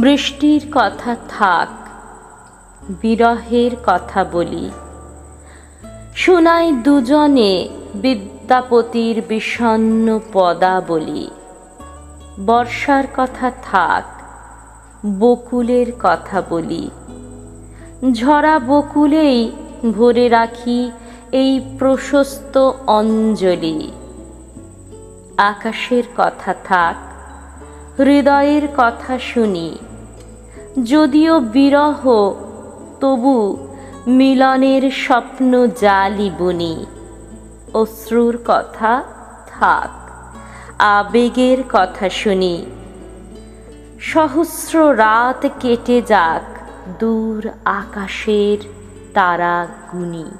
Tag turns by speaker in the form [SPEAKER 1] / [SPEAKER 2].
[SPEAKER 1] বৃষ্টির কথা থাক, বিরহের কথা বলি। শোনাই দুজনে বিদ্যাপতির বিষণ্ন পদাবলী। বর্ষার কথা থাক, বকুলের কথা বলি। ঝরা বকুলেই ভরে রাখি এই প্রশস্ত অঞ্জলি। আকাশের কথা থাক, হৃদয়ের কথা শুনি। যদিও বিরহ, তবু মিলনের স্বপ্ন জালি বুনি। অশ্রুর কথা থাক, আবেগের কথা শুনি। সহস্র রাত কেটে যাক দূর আকাশের তারা গুনি